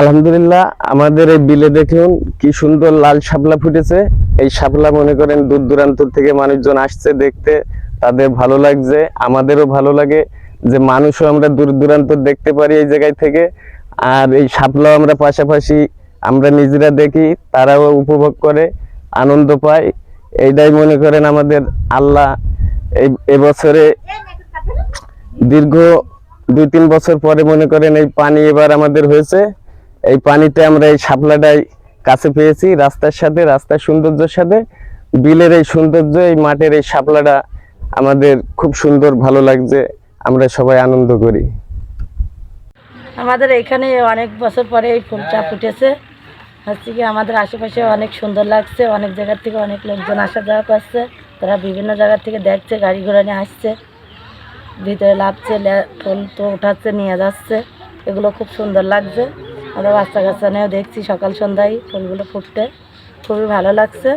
আলহামদুলিল্লাহ, আমাদের এই বিলে দেখুন কি সুন্দর লাল শাপলা ফুটেছে। এই শাপলা মনে করেন দূর দূরান্ত থেকে মানুষজন আসছে দেখতে, তাদের ভালো লাগছে, আমাদেরও ভালো লাগে যে মানুষও আমরা দূর দূরান্ত দেখতে পারি এই জায়গায় থেকে। আর এই শাপলাও আমরা পাশাপাশি আমরা নিজেরা দেখি, তারাও উপভোগ করে, আনন্দ পায়। এইটাই মনে করেন আমাদের আল্লাহ। এই এবছরে দীর্ঘ দুই তিন বছর পরে মনে করেন এই পানি এবার আমাদের হয়েছে। এই পানিতে আমরা এই শাপলাটাই কাছে পেয়েছি, রাস্তার সাথে, রাস্তার সৌন্দর্যের সাথে। বিলের এই সৌন্দর্য, এই মাঠের এই শাপলাটা আমাদের খুব সুন্দর, ভালো লাগছে, আমরা সবাই আনন্দ করি। আমাদের এখানে অনেক বছর পরে এই ফুলটা ফুটেছে। হচ্ছে কি আমাদের আশেপাশে অনেক সুন্দর লাগছে, অনেক জায়গার থেকে অনেক লোকজন আসা যাওয়া করছে। তারা বিভিন্ন জায়গা থেকে দেখছে, গাড়ি ঘোড়া নিয়ে আসছে। ভিতরে লাভছে ফুল তো উঠাচ্ছে, নিয়ে যাচ্ছে। এগুলো খুব সুন্দর লাগছে। আমরা বাচ্চা কাচ্চা নিয়েও দেখছি সকাল সন্ধ্যায় ফুলগুলো ফুটতে। খুবই ভালো লাগছে।